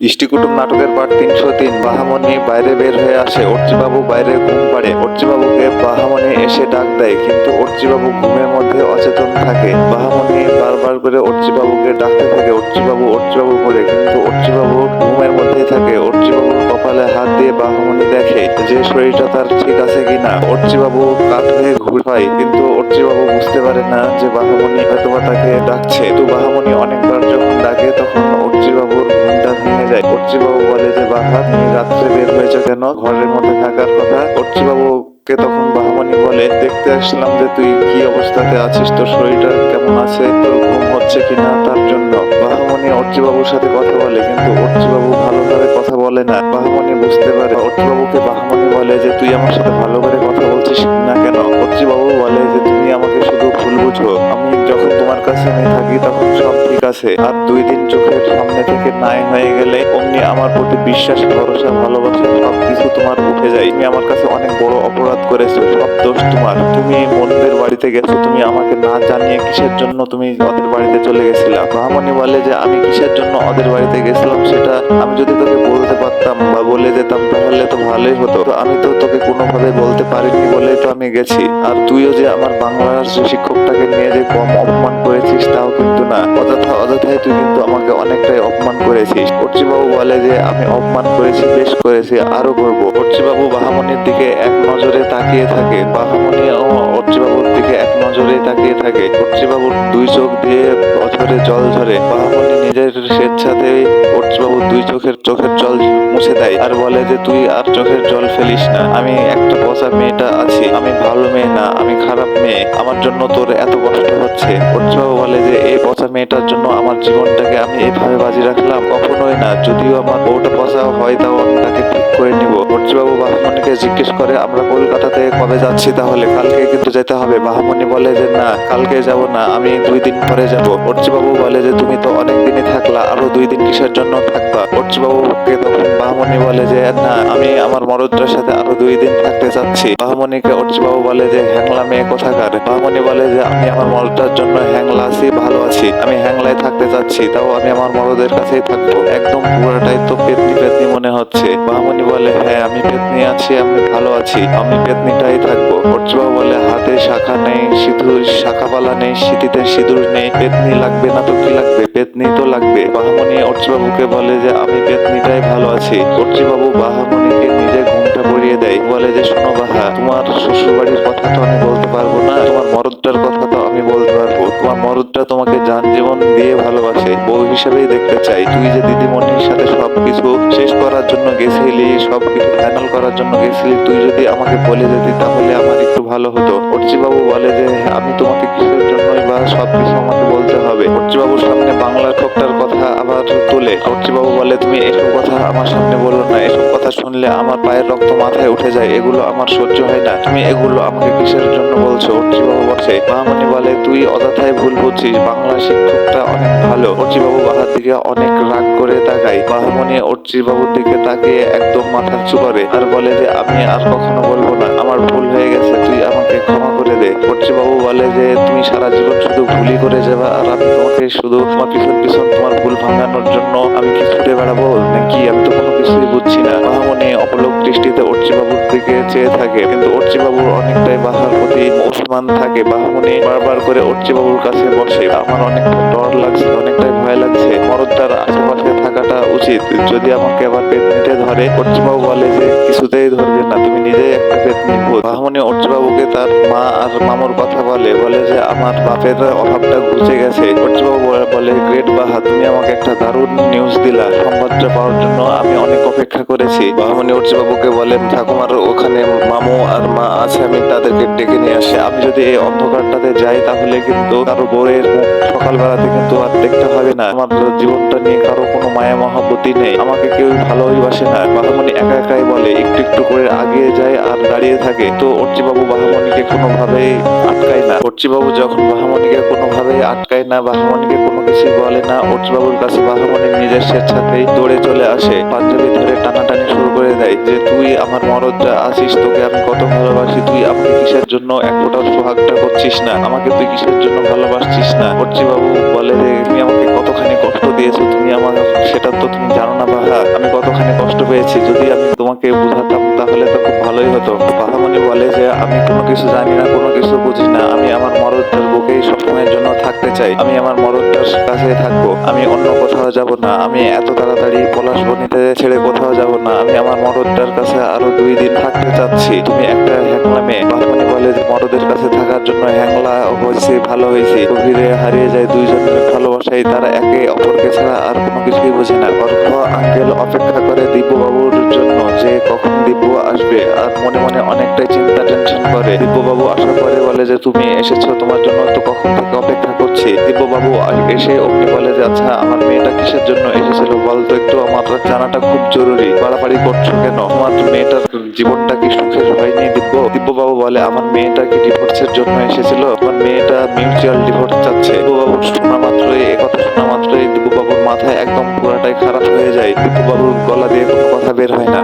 ইষ্টিকুটুম নাটকের পার্ট তিনশো তিন বাহামণি বাইরে বের হয়ে আসে, অর্চিবাবু বাইরে ঘুম পাড়ে। অর্চিবাবুকে বাহামণি এসে ডাক দেয়, কিন্তু অর্চিবাবু ঘুমের মধ্যে অচেতন থাকে। বাহামণি বারবার করে অর্চিবাবুকে ডাকতে থাকে, অর্চিবাবু অর্চিবাবু করে কিন্তু অর্চিবাবু ঘুমের মধ্যেই থাকে। অর্চিবাবুর কপালে হাত দিয়ে বাহামণি দেখে যে শরীরটা তার ঠিক আছে কিনা। অর্চিবাবু কাত হয়ে ঘুর হয় কিন্তু অর্চিবাবু বুঝতে পারে না যে বাহামণি হয়তোবা তাকে ডাকছে। তো বাহামণি অনেকবার যখন ডাকে, তখন অর্চিবাবুর ঘুমটা যায়। কর্চিবাবু বলে যে, বাহা তুমি রাত্রে বের হয়েছে কেন? ঘরের মধ্যে থাকার কথা? অর্চিবাবুকে তখন বাহামণি বলে, দেখতে আসলাম যে তুই কি অবস্থাতে আছিস? তোর শরীরটা কেমন আছে? তোর ঘুম হচ্ছে কিনা? তার জন্য? বাহামণি অর্চিবাবুর সাথে কথা বলে, কিন্তু অর্চিবাবু ভালোভাবে কথা বলে না। বাহামণি বুঝতে পারে অর্চিবাবুকে বাহামণি বলে যে তুই আমার সাথে ভালো করে কথা বলছিস না কেন? অর্চিবাবু বলে যে তুমি আমাকে শুধু ভুল বুঝো। আমি যখন তোমার কাছে আমি থাকি তখন সব ঠিক আছে। আর দুই দিন চোখের সামনে থেকে নাই হয়ে গেলে অমনি আমার প্রতি বিশ্বাস, ভরসা, ভালোবাসা সব কিছু তোমার উঠে যায়। তুমি আমার কাছে অনেক বড় অপরাধ করেছ, সব দোষ তোমার। তুমি মন্দের বাড়িতে গেছো, তুমি আমাকে না জানিয়ে কিসের জন্য তুমি ওদের বাড়িতে চলে গেছিলা? মহামণি বলে যে আমি কিসের জন্য ওদের বাড়িতে গেছিলাম সেটা আমি যদি তোকে বলতে পারতাম বা বলে যেতাম তাহলে তো ভালোই হতো। আমি তো তোকে কোনোভাবে বলতে পারিনি বলে তো আমি গেছি। আর তুইও যে আমার বাংলার শিক্ষকটাকে নিয়ে যে কম অপমান করেছিস তাও কিন্তু না। অযথা অযথায় তুই কিন্তু আমাকে অনেকটাই অপমান করেছিস। অর্চিবাবু বলে যে আমি অপমান করেছি, বেশ করেছি আরও করব। অর্চিবাবু বাহামণির দিকে এক নজরে তাকিয়ে থাকে। বাহামণি ও অর্চিবাবুর দিকে এক নজরে তাকিয়ে থাকে। অর্চিবাবুর দুই চোখ দিয়ে অঝরে জল ঝরে। বাহামণি নিজের স্বেচ্ছাতে বাবু দুই চোখের চোখের জল মুছে দেয় আর বলে যে, তুই আর চোখের জল ফেলিস না। আমি একটা পচা মেয়েটা আছি। আমি ভালো মেয়ে না, আমি খারাপ মেয়ে। আমার জন্য তোর এত কষ্ট হচ্ছে। বাবু বলে যে, এই পচা মেয়েটার জন্য আমার জীবনটাকে আমি এইভাবে বাজি রাখলাম কখনোই না। যদিও আমার বউটা পচা হয়, তাও আমি তাকে ঠিক করে নিব। অর্চিবাবু বাহামণিকে জিজ্ঞেস করে, আমরা কলকাতাতে কবে যাচ্ছি তাহলে? কালকে কিন্তু যেতে হবে। বাহামণি বলে যে, না, কালকে যাব না, আমি দুই দিন পরে যাব। অর্চিবাবু বলে যে, তুমি তো অনেক দিনই থাকলা, আরও দুই দিন কিসের জন্য থাকবা? অর্চিবাবুকে তখন বাহামণি বলে যে, না, আমি আমার মরদটার সাথে আরও দুই দিন থাকতে চাচ্ছি। বাহামণিকে অর্চিবাবু বলে যে, হ্যাংলা মেয়ে কোথাকার? বাহামণি বলে যে, আমি আমার মরদটার জন্য হ্যাংলা আছি, ভালো আছি। আমি হ্যাংলায় থাকতে চাচ্ছি, তাও আমি আমার মরদের কাছেই থাকব। একদম পুরোটাই তো পেতনি পেতনি মনে হচ্ছে। বাহামণি বলে হ্যাঁ আমি পেতনি আছি, আমি ভালো আছি। আমি পেতনিটাই থাকব। অর্চিবাবু বলে, হাতে শাখা নেই, সিঁদুর, শাখাপালা নেই, সিঁথিতে সিঁদুর নেই। পেতনি লাগবে না তো কি লাগবে? পেতনি তো লাগবে। বাহামণি অর্চিবাবুকে বলে যে, আমি পেতনিটাই ভালো আছি। অর্চিবাবু বাহামণিকে নিজে ঘুমটা পড়িয়ে দেয়। বলে যে, শোনো বাহা, তোমার শ্বশুর বাড়ির কথা তো আমি বলতে পারব না। তোমার মরদটার কথা তো আমি বলতে পারব। তোমার মরদটা তোমাকে যান জীবন দিয়ে ভালোবাসে। বউ হিসেবেই দেখতে চাই। তুই যে দিদিমণির সাথে সবকিছু শেষ করার জন্য গেছিলি, সবকিছু ফাইনাল করার জন্য গেছিলি, তুই যদি আমাকে বলে যেতি তাহলে আমার একটু ভালো হতো। অর্চিবাবু বলে যে, আমি তোমাকে কিসের জন্যই বা সবকিছু আমাকে বলতে হবে? অর্চিবাবুর সামনে বাংলার ঠোকটার কথা আবার তোলে। অর্চিবাবু বলে, তুমি এসব কথা আমার সামনে বলো না। এসব কথা শুনলে আমার পায়ের রক্ত মাথায় উঠে যায়। এগুলো আমার সহ্য হয় না। তুমি এগুলো আমাকে কিসের জন্য বলছো? অর্চিবাবু বলছে মামনি বলে, তুই অযথাই ভুল বুঝছিস। বাংলা শিক্ষকটা অনেক ভালো। অর্চিবাবু বাহার দিকে অনেক রাগ করে তাকায়। মাহমনি অর্চিবাবুর দিকে তাকিয়ে একদম মাথা চুপারে আর বলে যে, আমি আর কখনো বলব না। আমার ভুল হয়ে গেছে। তুই আমাকে ক্ষমা করে দে। অর্চিবাবু বলে যে, তুমি সারা জীবন শুধু ভুলই করে যাবা। আর আমি তোমাকে শুধু তোমার পিছন পিছন তোমার ভুল ভাঙানোর জন্য আমি কি ছুটে বেড়াবো। নাকি আমি তো কোনো কিছুই বুঝছি না? অপলোক দৃষ্টিতে অর্চিবাবুর দিকে চেয়ে থাকে, কিন্তু অর্চিবাবুর অনেকটাই বাহার প্রতি মুসলমান থাকে। বাহমনি বারবার করে অর্চিবাবুর কাছে বসে, আমার অনেকটা ডর লাগছে, অনেকটাই ভয় লাগছে উচিত যদি আমাকে আবার পেতনিতে ধরে অর্চিবাবু বলে যে কিছুতেই ধরবে না, তুমি নিজেই একটা পেতনি ভূত। বাহমনি অর্চিবাবুকে তার মা আর মামুর কথা বলে বলে যে আমার বাপের অভাবটা ঘুচে গেছে। অর্চিবাবু বলে- গ্রেট বাহা, তুমি আমাকে একটা দারুণ নিউজ দিলা। সংবাদটা পাওয়ার জন্য আমি অনেক অপেক্ষা করেছি। বাহমনি অর্চিবাবুকে বলেন, ঠাকুমার ওখানে মামু আর মা আছে, আমি তাদেরকে ডেকে নিয়ে আসি। আমি যদি এই অন্ধকারটাতে যাই, তাহলে কিন্তু কারও বউয়ের সকালবেলাতে কিন্তু আর দেখতে হবে না। আমার জীবনটা নিয়ে কারও কোনো মায়া মহাবতী নেই। আমাকে কেউ ভালোই বাসে না। বাহামণি একা একাই বলে, একটু একটু করে আগিয়ে যায় আর দাঁড়িয়ে থাকে। তো অর্চিবাবু বাহামণিকে কোনোভাবেই আটকায় না। অর্চিবাবু যখন বাহামণিকে কোনোভাবেই আটকায় না, বাহামণিকে কোনো কিছু বলে না, অর্চিবাবুর কাছে বাহামণি নিজের স্বেচ্ছাতেই দৌড়ে চলে আসে। পাঞ্জাবি ধরে টানাটানি শুরু করে দেয় যে, তুই আমার মরদটা আছিস, তোকে আমি কত ভালোবাসি, তুই আমাকে কিসের জন্য এক ফোঁটা সোহাগটা করছিস না? আমাকে তুই কিসের জন্য ভালোবাসছিস না? অর্চিবাবু বলে যে তুমি আমাকে কষ্ট দিয়েছ তুমি আমার সেটা তো তুমি জানো না বাহা। আমি কতখানি কষ্ট পেয়েছি, যদি আমি তোমাকে বুঝাতাম, তাহলে তো খুব ভালোই হতো। বাহামণি বলে যে, আমি কোনো কিছু জানি না, কোনো কিছু বুঝি না। আমি আমার মরদটার বুকেই সবসময়ের জন্য থাকতে চাই। আমি আমার মরদটার কাছে থাকব। আমি অন্য কোথাও যাব না। আমি এত তাড়াতাড়ি পলাশ বনিতে ছেড়ে কোথাও যাব না। আমি আমার মরদটার কাছে আরও দুই দিন থাকতে চাচ্ছি। তুমি একটা হ্যাংলা মেয়ে। বাহামণি বলে যে, মরদের কাছে থাকার জন্য হ্যাংলা হয়েছে ভালো হয়েছে। গভীরে হারিয়ে যায় দুইজনের ভালোবাসায় তারা একে অপরকে ছাড়া আর কোনো কিছুই বোঝে না। অর্ঘ আঙ্কেল অপেক্ষা করে দিব্যবাবুর জন্য যে কখন দিব্য আসবে আর মনে মনে অনেকটাই চিন্তা, টেনশন করে। দিব্যবাবু আসার পরে বলে যে, তুমি এসেছ তোমার জন্য, তো কখন অপেক্ষা করছি। দিব্য বাবু এসে অমনি বলে যে আচ্ছা আমার মেয়েটা কিসের জন্য এসেছিল বলতো একটু? আমার জানাটা খুব জরুরি। বাড়াবাড়ি করছ কেন? তোমার মেয়েটার জীবনটা কি সুখের হয়নি দিব্য? দিব্য বাবু বলে, আমার মেয়েটা কি ডিভোর্সের জন্য এসেছিল? আমার মেয়েটা মিউচুয়াল ডিভোর্স চাচ্ছে। দিব্য বাবুর শোনা মাত্রই একথা শোনা মাত্রই দিব্য বাবুর মাথায় একদম পুরাটাই খারাপ হয়ে যায়। দিব্য বাবুর গলা দিয়ে কোনো কথা বের হয় না।